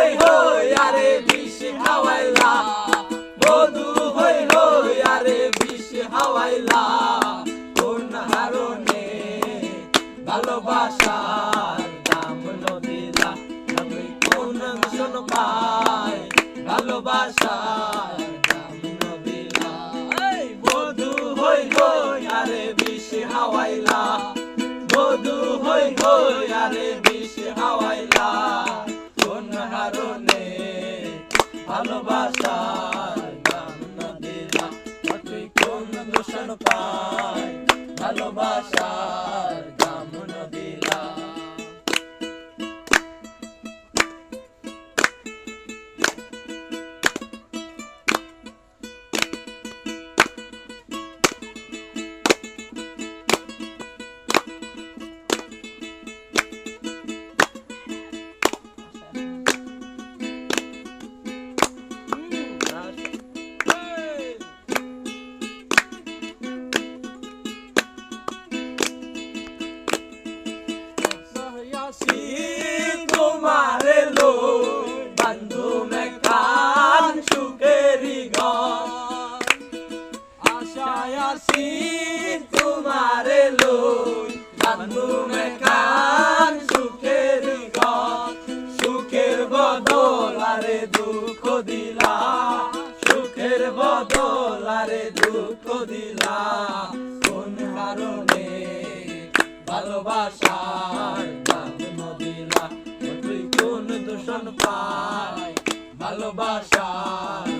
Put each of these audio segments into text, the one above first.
হই হই, আরে বিষ খাওয়াইলা। বধু হই হই, আরে বিষ হাওয়াইলা কোন হারণে ভালোবাসার দাম নদিলা আমি কোন শোন পাই ভালোবাসার দাম নদিলা বধু হই হই, আরে বিষ হাওয়াইলা বধু হই হই, আরে ভালোবাসার দাম নদিলা তুই কোন দোষণ পায় ভালোবাসার আশায় আসি তোমারে লো বন্ধু মে কান সুকেরি গান সুখের বদল, আরে দুঃখ দিলা। সুখের বদল, আরে দুঃখ দিলা। কোন কারণে ভালোবাসার দাম নদিলা তুই কোন দূষণ পাই ভালোবাসার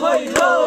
বধু হইল